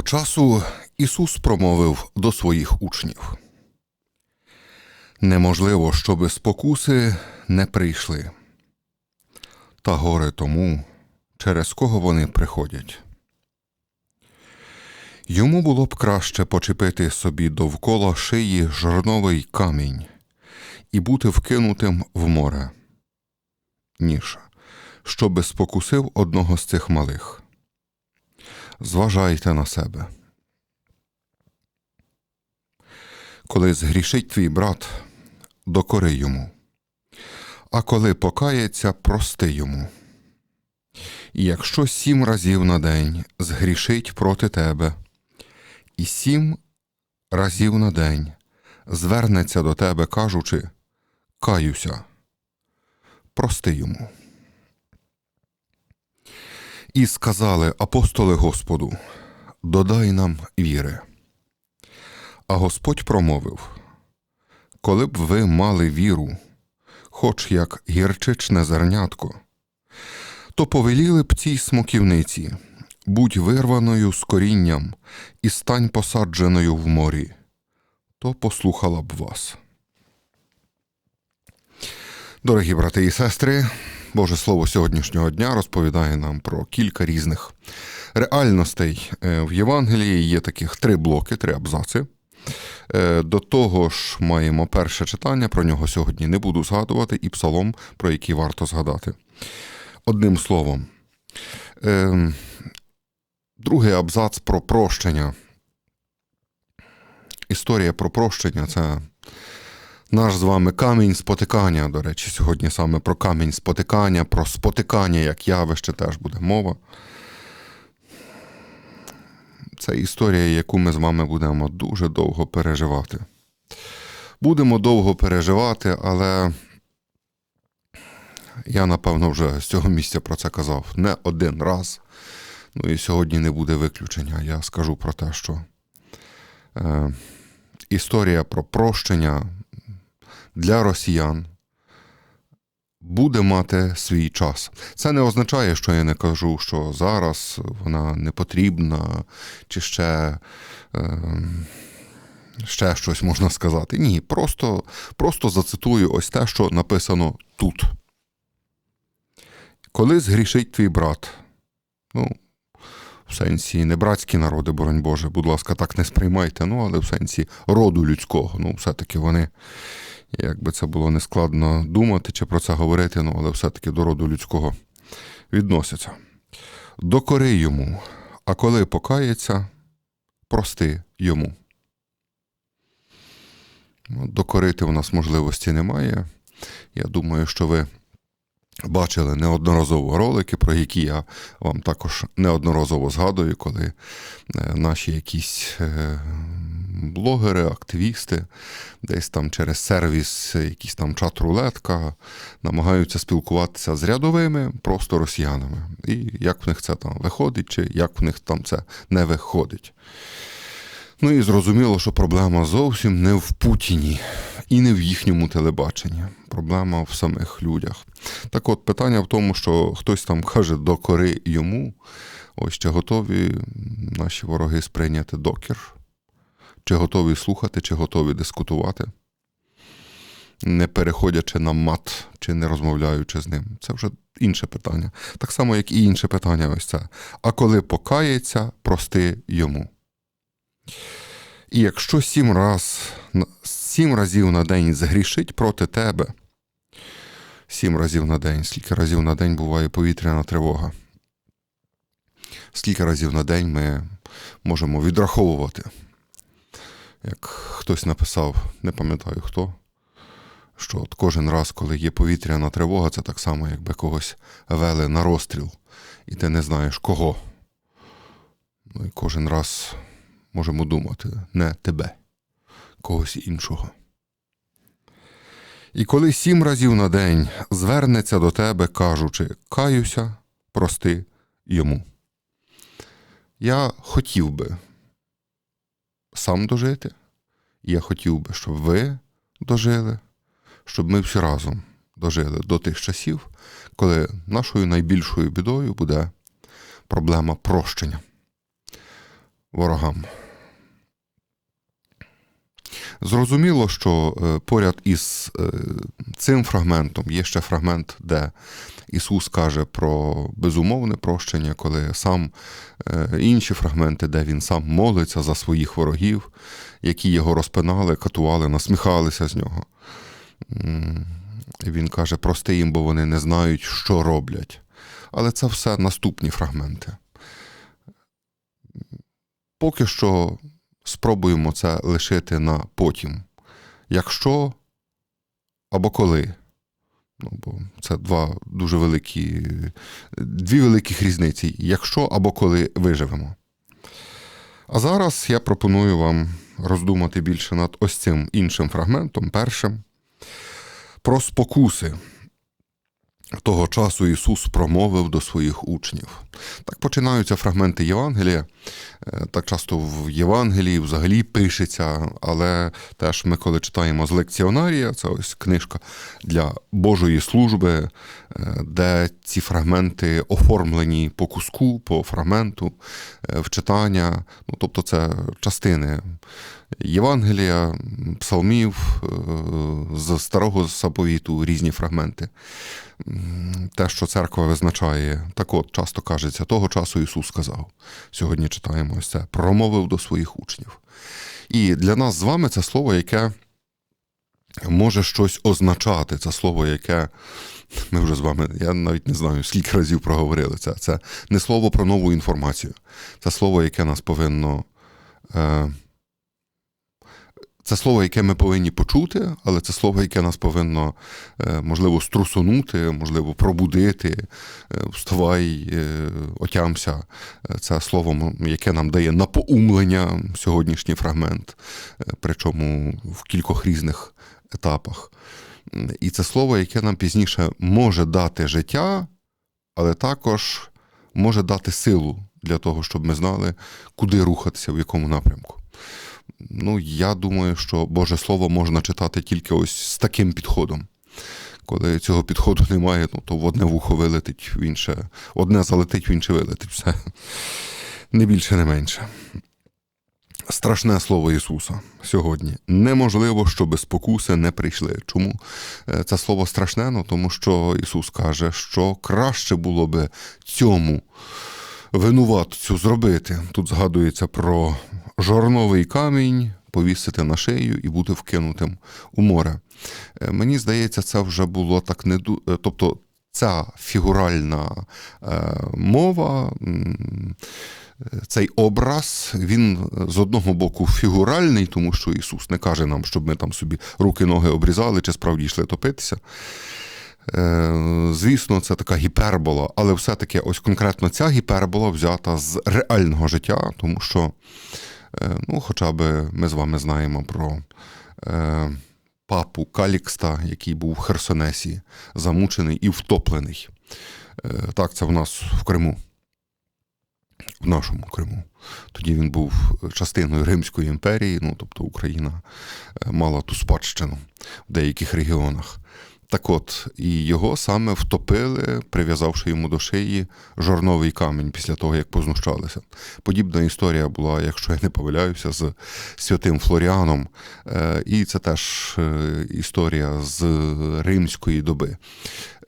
Того часу Ісус промовив до своїх учнів: Неможливо, щоби спокуси не прийшли, та горе тому, через кого вони приходять. Йому було б краще почепити собі довкола шиї жорновий камінь і бути вкинутим в море, ніж щоби спокусив одного з цих малих зважайте на себе. Коли згрішить твій брат, докори йому, а коли покається, прости йому. І якщо сім разів на день згрішить проти тебе, і сім разів на день звернеться до тебе, кажучи Каюся, прости йому. І сказали апостоли Господу, додай нам віри. А Господь промовив: Коли б ви мали віру, хоч як гірчичне зернятко, то повеліли б цій смоківниці, будь вирваною з корінням і стань посадженою в морі, то послухала б вас. Дорогі брати і сестри, Боже Слово сьогоднішнього дня розповідає нам про кілька різних реальностей е, в Євангелії. Є таких три блоки, три абзаци. Е, до того ж, маємо перше читання, про нього сьогодні не буду згадувати, і псалом, про який варто згадати. Одним словом, е, другий абзац про прощення. Історія про прощення це наш з вами камінь спотикання. До речі, сьогодні саме про камінь спотикання, про спотикання як явище теж буде мова. Це історія, яку ми з вами будемо дуже довго переживати. Будемо довго переживати, але я, напевно, вже з цього місця про це казав не один раз. Ну і сьогодні не буде виключення. Я скажу про те, що е, історія про прощення для росіян буде мати свій час. Це не означає, що я не кажу, що зараз вона не потрібна, чи ще. Е, Ще щось можна сказати. Ні, просто просто зацитую ось те, що написано тут. Коли згрішить твій брат, ну, в сенсі не братські народи, боронь Боже, будь ласка, так не сприймайте, ну, але в сенсі роду людського, ну, все-таки вони як би це було нескладно думати чи про це говорити, ну, але все-таки до роду людського відносяться. Докори йому, а коли покається, прости йому. Ну, докорити у нас можливості немає. Я думаю, що ви бачили неодноразово ролики, про які я вам також неодноразово згадую, коли е, наші якісь е, блогери, активісти, десь там через сервіс, якийсь там чат-рулетка, намагаються спілкуватися з рядовими, просто росіянами. І як в них це там виходить, чи як в них там це не виходить. Ну і зрозуміло, що проблема зовсім не в Путіні і не в їхньому телебаченні. Проблема в самих людях. Так от питання в тому, що хтось там каже докори йому. Ось чи готові наші вороги сприйняти докір чи готові слухати, чи готові дискутувати, не переходячи на мат, чи не розмовляючи з ним. Це вже інше питання. Так само, як і інше питання, ось це. А коли покається, прости йому. І якщо сім раз, сім разів на день згрішить проти тебе, сім разів на день, скільки разів на день буває повітряна тривога, скільки разів на день ми можемо відраховувати як хтось написав, не пам'ятаю хто, що от кожен раз, коли є повітряна тривога, це так само, якби когось вели на розстріл, і ти не знаєш кого. Ну і кожен раз можемо думати не тебе, когось іншого. І коли сім разів на день звернеться до тебе, кажучи, каюся, прости йому. Я хотів би, сам дожити. І я хотів би, щоб ви дожили, щоб ми всі разом дожили до тих часів, коли нашою найбільшою бідою буде проблема прощення. ворогам. Зрозуміло, що е, поряд із е, цим фрагментом є ще фрагмент, де Ісус каже про безумовне прощення, коли сам е, інші фрагменти, де Він сам молиться за своїх ворогів, які його розпинали, катували, насміхалися з нього. Він каже, прости їм, бо вони не знають, що роблять. Але це все наступні фрагменти. Поки що спробуємо це лишити на потім. Якщо або коли. Ну, бо це два дуже великі, дві великих різниці. Якщо або коли виживемо. А зараз я пропоную вам роздумати більше над ось цим іншим фрагментом, першим, про спокуси. Того часу Ісус промовив до своїх учнів. Так починаються фрагменти Євангелія. Е, Так часто в Євангелії взагалі пишеться, але теж ми, коли читаємо з лекціонарія, це ось книжка для Божої служби, е, де ці фрагменти оформлені по куску, по фрагменту, е, в читання. Ну, тобто це частини Євангелія, псалмів, е, з старого заповіту різні фрагменти. Те, що церква визначає, так от часто кажеться, того часу Ісус сказав. Сьогодні читаємо ось це, промовив до своїх учнів. І для нас з вами це слово, яке може щось означати. Це слово, яке ми вже з вами, я навіть не знаю, скільки разів проговорили це. Це не слово про нову інформацію. Це слово, яке нас повинно. Е, це слово, яке ми повинні почути, але це слово, яке нас повинно, е, можливо, струсунути, можливо, пробудити. Е, Вставай, е, отямся. Це слово, яке нам дає напоумлення сьогоднішній фрагмент, причому в кількох різних етапах. І це слово, яке нам пізніше може дати життя, але також може дати силу для того, щоб ми знали, куди рухатися, в якому напрямку. Ну, я думаю, що Боже Слово можна читати тільки ось з таким підходом. Коли цього підходу немає, ну, то в одне вухо вилетить, в інше, одне залетить, в інше вилетить. Все. Не більше, не менше. Страшне слово Ісуса сьогодні. Неможливо, щоби спокуси не прийшли. Чому Е, це слово страшне? Ну, тому що Ісус каже, що краще було би цьому винуватцю зробити. Тут згадується про жорновий камінь, повісити на шию і бути вкинутим у море. Е, Мені здається, це вже було так не ду... е, тобто ця фігуральна е, мова. Цей образ, він з одного боку фігуральний, тому що Ісус не каже нам, щоб ми там собі руки-ноги обрізали чи справді йшли топитися. Звісно, це така гіпербола, але все-таки ось конкретно ця гіпербола взята з реального життя, тому що, ну, хоча б ми з вами знаємо про е, папу Калікста, який був в Херсонесі, замучений і втоплений. Е, Так, це в нас в Криму. В нашому Криму. Тоді він був частиною Римської імперії, ну тобто Україна е, мала ту спадщину в деяких регіонах. Так от, і його саме втопили, прив'язавши йому до шиї жорновий камінь після того, як познущалися. Подібна історія була, якщо я не помиляюся, з святим Флоріаном. Е, І це теж е, історія з римської доби.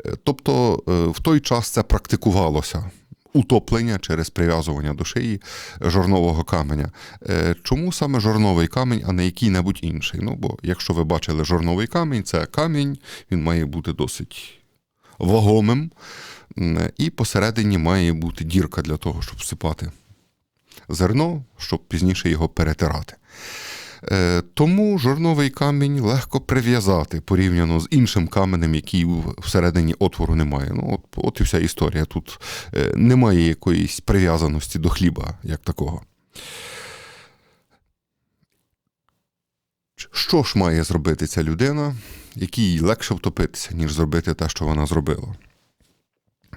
Е, Тобто, в той час це практикувалося. Утоплення через прив'язування до шиї жорнового каменя. Е, Чому саме жорновий камінь, а не який-небудь інший? Ну, бо якщо ви бачили жорновий камінь, це камінь, він має бути досить вагомим, і посередині має бути дірка для того, щоб всипати зерно, щоб пізніше його перетирати. Е, Тому жорновий камінь легко прив'язати порівняно з іншим каменем, який всередині отвору немає. Ну, от, от і вся історія. Тут е, немає якоїсь прив'язаності до хліба, як такого. Що ж має зробити ця людина, якій легше втопитися, ніж зробити те, що вона зробила?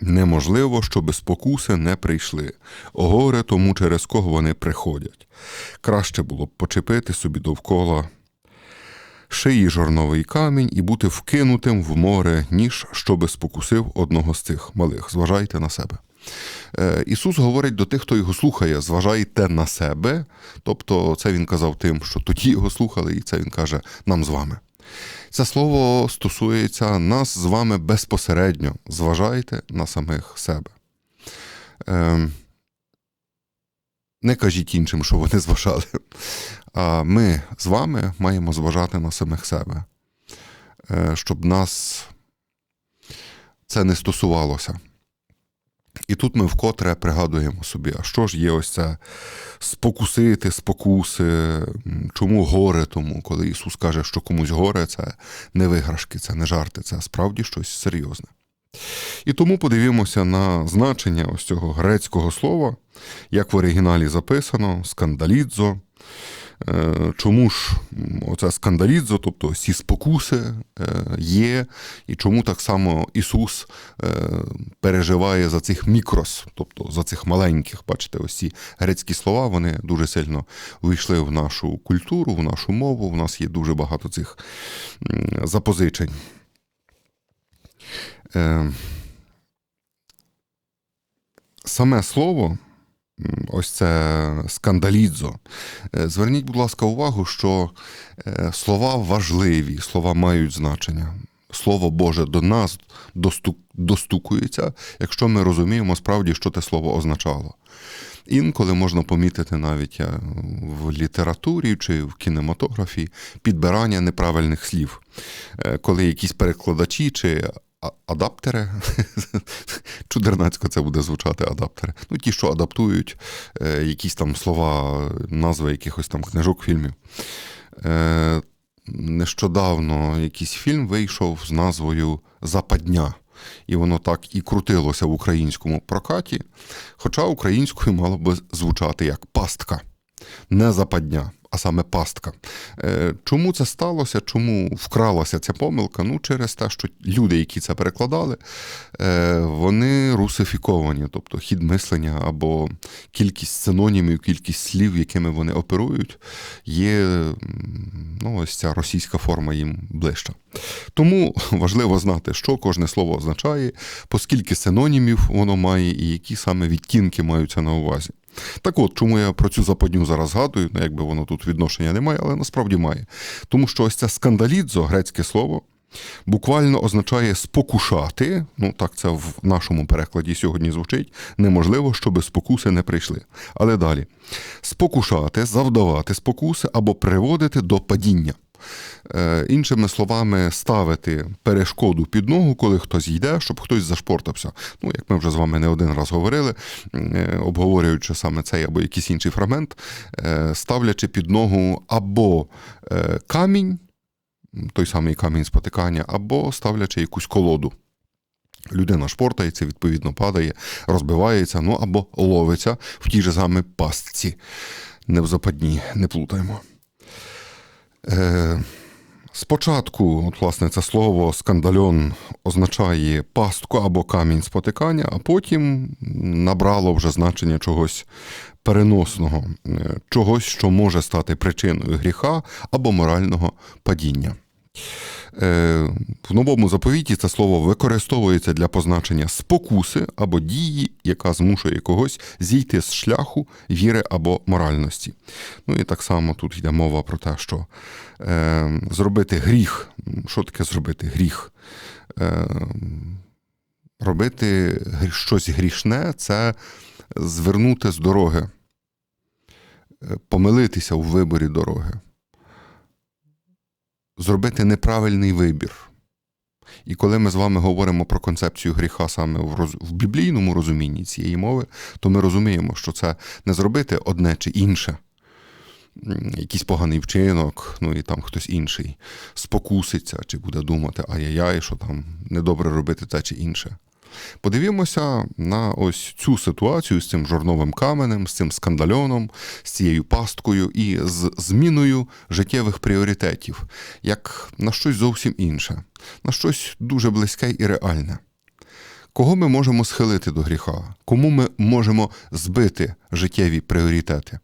Неможливо, щоби спокуси не прийшли. Горе тому, через кого вони приходять. Краще було б почепити собі довкола шиї жорновий камінь і бути вкинутим в море, ніж щоби спокусив одного з цих малих. Зважайте на себе. Е, Ісус говорить до тих, хто його слухає, зважайте на себе. Тобто, це він казав тим, що тоді його слухали, і це він каже нам з вами. Це слово стосується нас з вами безпосередньо. Зважайте на самих себе. Е, Не кажіть іншим, що вони зважали. А ми з вами маємо зважати на самих себе, Е, щоб нас це не стосувалося. І тут ми вкотре пригадуємо собі, а що ж є ось це спокусити, спокуси, чому горе тому, коли Ісус каже, що комусь горе, це не виграшки, це не жарти, це справді щось серйозне. І тому подивімося на значення ось цього грецького слова, як в оригіналі записано, скандалідзо. Е, Чому ж м, оце скандалідзо, тобто всі спокуси е, є, і чому так само Ісус е, переживає за цих мікрос, тобто за цих маленьких, бачите, ось ці грецькі слова, вони дуже сильно вийшли в нашу культуру, в нашу мову. У нас є дуже багато цих запозичень. Саме слово, ось це скандалідзо. Е, Зверніть, будь ласка, увагу, що е, слова важливі, слова мають значення. Слово Боже до нас достукується, якщо ми розуміємо справді, що те слово означало. Інколи можна помітити навіть е, в літературі чи в кінематографі підбирання неправильних слів, коли якісь перекладачі чи адаптери, чудернацько це буде звучати адаптери. Ну, ті, що адаптують е, якісь там слова, назви якихось там книжок, фільмів. Е, нещодавно якийсь фільм вийшов з назвою Западня. І воно так і крутилося в українському прокаті, хоча українською мало би звучати як пастка, не западня, а саме пастка. Е, Чому це сталося? Чому вкралася ця помилка? Ну, через те, що люди, які це перекладали, е, вони русифіковані, тобто хід мислення або кількість синонімів, кількість слів, якими вони оперують, є ну, ось ця російська форма їм ближча. Тому важливо знати, що кожне слово означає, поскільки синонімів воно має і які саме відтінки маються на увазі. Так от, чому я про цю западню зараз згадую, ну, якби воно тут відношення не має, але насправді має. Тому що ось це скандалідзо, грецьке слово, буквально означає спокушати. Ну, так це в нашому перекладі сьогодні звучить. Неможливо, щоби спокуси не прийшли. Але далі: спокушати, завдавати спокуси або приводити до падіння. Е, Іншими словами, ставити перешкоду під ногу, коли хтось йде, щоб хтось зашпортався. Ну, як ми вже з вами не один раз говорили, е, обговорюючи саме цей або якийсь інший фрагмент, е, ставлячи під ногу або камінь, той самий камінь спотикання, або ставлячи якусь колоду. Людина шпортається, відповідно, падає, розбивається, ну або ловиться в тій же самій пастці. Не в западні, не плутаємо. Е, Спочатку, от, власне, це слово скандальон означає пастку або камінь спотикання, а потім набрало вже значення чогось переносного, е, чогось, що може стати причиною гріха або морального падіння. Е, В новому заповіті це слово використовується для позначення спокуси або дії, яка змушує когось зійти з шляху віри або моральності. Ну і так само тут йде мова про те, що е, зробити гріх. Що таке зробити гріх? Е, робити щось грішне це звернути з дороги, е, помилитися у виборі дороги зробити неправильний вибір. І коли ми з вами говоримо про концепцію гріха саме в, роз... в біблійному розумінні цієї мови, то ми розуміємо, що це не зробити одне чи інше, якийсь поганий вчинок, ну і там хтось інший спокуситься, чи буде думати, ай-яй-яй, що там недобре робити те чи інше. Подивімося на ось цю ситуацію з цим жорновим каменем, з цим скандальоном, з цією пасткою і з зміною життєвих пріоритетів, як на щось зовсім інше, на щось дуже близьке і реальне. Кого ми можемо схилити до гріха? Кому ми можемо збити життєві пріоритети?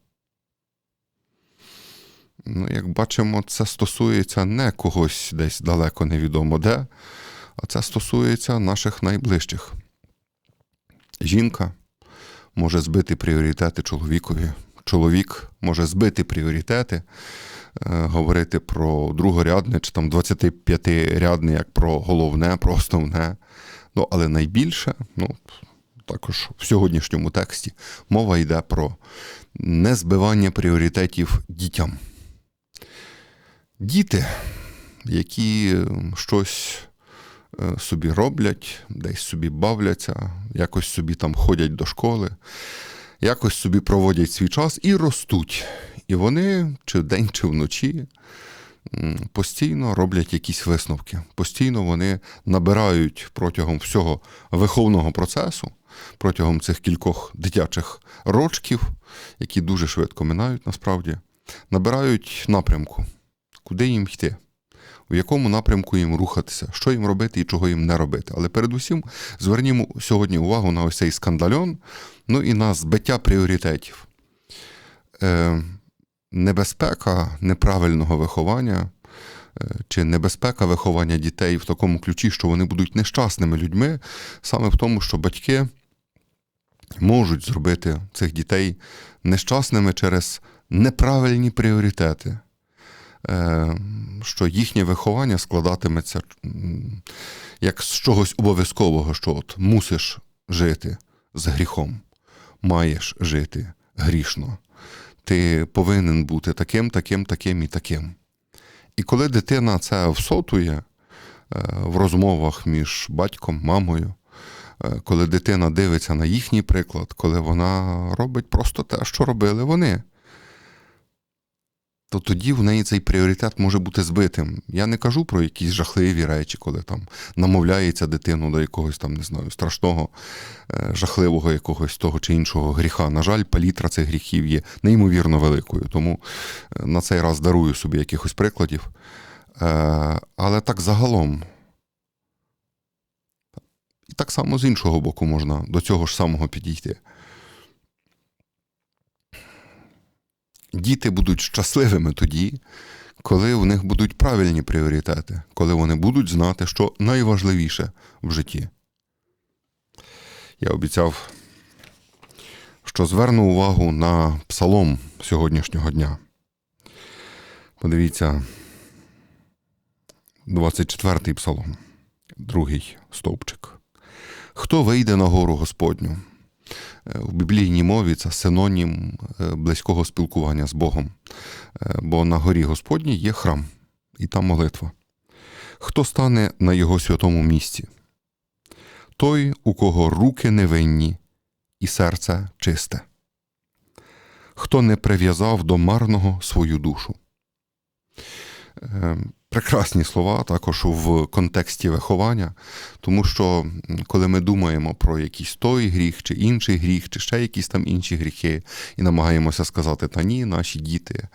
Ну, як бачимо, це стосується не когось десь далеко невідомо де, а це стосується наших найближчих. Жінка може збити пріоритети чоловікові. Чоловік може збити пріоритети, е, говорити про другорядне чи там 25-рядне, як про головне, про основне. Ну, але найбільше, ну, також в сьогоднішньому тексті, мова йде про незбивання пріоритетів дітям. Діти, які е, щось собі роблять, десь собі бавляться, якось собі там ходять до школи, якось собі проводять свій час і ростуть. І вони чи вдень, чи вночі постійно роблять якісь висновки. Постійно вони набирають протягом всього виховного процесу, протягом цих кількох дитячих рочків, які дуже швидко минають насправді, набирають напрямку, куди їм йти. У якому напрямку їм рухатися, що їм робити і чого їм не робити. Але передусім звернімо сьогодні увагу на ось цей скандальон, ну і на збиття пріоритетів. Е, небезпека неправильного виховання е, чи небезпека виховання дітей в такому ключі, що вони будуть нещасними людьми, саме в тому, що батьки можуть зробити цих дітей нещасними через неправильні пріоритети. Е, Що їхнє виховання складатиметься як з чогось обов'язкового, що от мусиш жити з гріхом, маєш жити грішно. Ти повинен бути таким, таким, таким і таким. І коли дитина це всотує е, в розмовах між батьком, мамою, е, коли дитина дивиться на їхній приклад, коли вона робить просто те, що робили вони, то тоді в неї цей пріоритет може бути збитим. Я не кажу про якісь жахливі речі, коли там намовляється дитину до якогось там, не знаю, страшного, е, жахливого якогось того чи іншого гріха. На жаль, палітра цих гріхів є неймовірно великою. Тому е, на цей раз дарую собі якихось прикладів. Е, Але так загалом. І так само з іншого боку можна до цього ж самого підійти. Діти будуть щасливими тоді, коли у них будуть правильні пріоритети, коли вони будуть знати, що найважливіше в житті. Я обіцяв, що зверну увагу на псалом сьогоднішнього дня. Подивіться, 24-й псалом, другий стовпчик. Хто вийде на гору Господню? В біблійній мові це синонім е, близького спілкування з Богом. Е, Бо на горі Господній є храм, і там молитва. Хто стане на його святому місці? Той, у кого руки невинні і серце чисте, хто не прив'язав до марного свою душу. Прекрасні слова також в контексті виховання, тому що коли ми думаємо про якийсь той гріх, чи інший гріх, чи ще якісь там інші гріхи, і намагаємося сказати, та ні, наші діти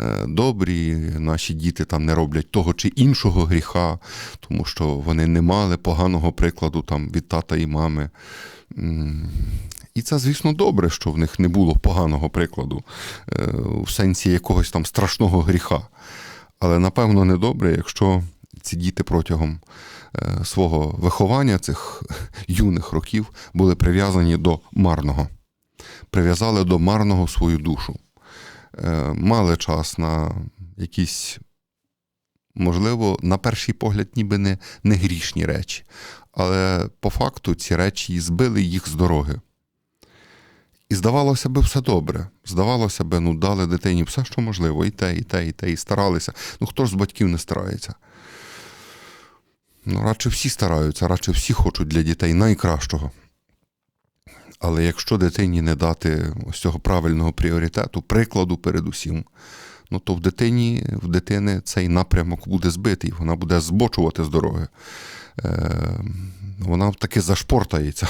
е, добрі, наші діти там не роблять того чи іншого гріха, тому що вони не мали поганого прикладу там від тата і мами. І це, звісно, добре, що в них не було поганого прикладу е, в сенсі якогось там страшного гріха. Але напевно недобре, якщо ці діти протягом е, свого виховання цих юних років були прив'язані до марного, прив'язали до марного свою душу, е, мали час на якісь, можливо, на перший погляд, ніби не, не грішні речі, але по факту ці речі збили їх з дороги. І здавалося би, все добре. Здавалося би, ну дали дитині все, що можливо, і те, і те, і те, і старалися. Ну хто ж з батьків не старається? Ну, радше всі стараються, радше всі хочуть для дітей найкращого. Але якщо дитині не дати ось цього правильного пріоритету, прикладу передусім, ну то в дитині, в дитини цей напрямок буде збитий, вона буде збочувати з дороги. Е, Вона таки зашпортається,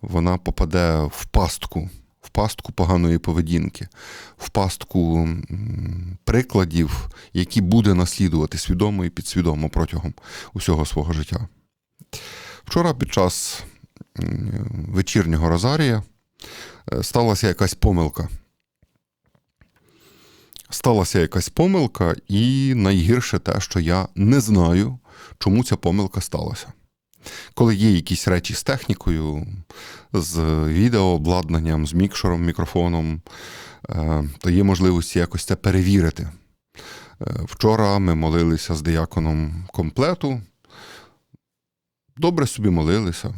вона попаде в пастку в пастку поганої поведінки, в пастку прикладів, які буде наслідувати свідомо і підсвідомо протягом усього свого життя. Вчора під час вечірнього розарія е, сталася якась помилка. сталася якась помилка, і найгірше те, що я не знаю, чому ця помилка сталася. Коли є якісь речі з технікою, з відеообладнанням, з мікшером, мікрофоном, е, то є можливість якось це перевірити. Е, Вчора ми молилися з дияконом комплету. Добре собі молилися.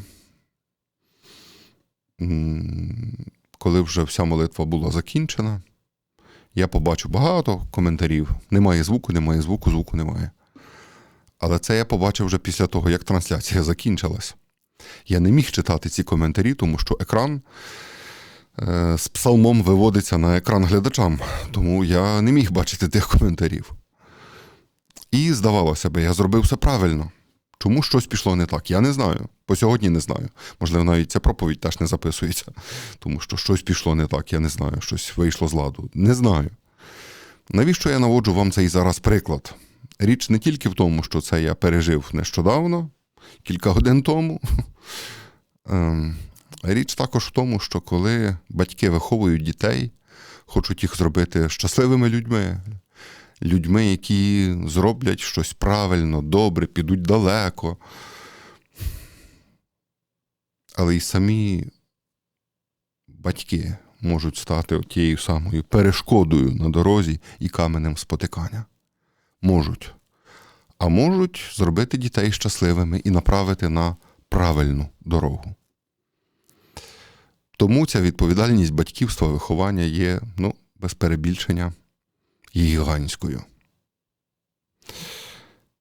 Коли вже вся молитва була закінчена, я побачив багато коментарів. Немає звуку, немає звуку, звуку немає. Але це я побачив вже після того, як трансляція закінчилась. Я не міг читати ці коментарі, тому що екран е, з псалмом виводиться на екран глядачам, тому я не міг бачити тих коментарів. І здавалося би, я зробив все правильно. Чому щось пішло не так? Я не знаю. По сьогодні не знаю. Можливо, навіть ця проповідь теж не записується, тому що щось пішло не так, я не знаю, щось вийшло з ладу. Не знаю. Навіщо я наводжу вам цей зараз приклад? Річ не тільки в тому, що це я пережив нещодавно, кілька годин тому. Ем, Річ також в тому, що коли батьки виховують дітей, хочуть їх зробити щасливими людьми, людьми, які зроблять щось правильно, добре, підуть далеко. Але й самі батьки можуть стати тією самою перешкодою на дорозі і каменем спотикання. Можуть. А можуть зробити дітей щасливими і направити на правильну дорогу. Тому ця відповідальність батьківства виховання є, ну, без перебільшення, гігантською.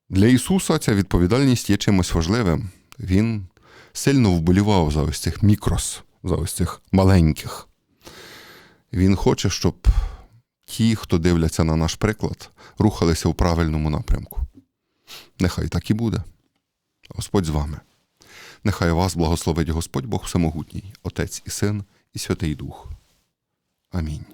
Для Ісуса ця відповідальність є чимось важливим. Він сильно вболівав за ось цих мікрос, за ось цих маленьких. Він хоче, щоб ті, хто дивляться на наш приклад, рухалися в правильному напрямку. Нехай так і буде. Господь з вами. Нехай вас благословить Господь Бог Всемогутній, Отець і Син, і Святий Дух. Амінь.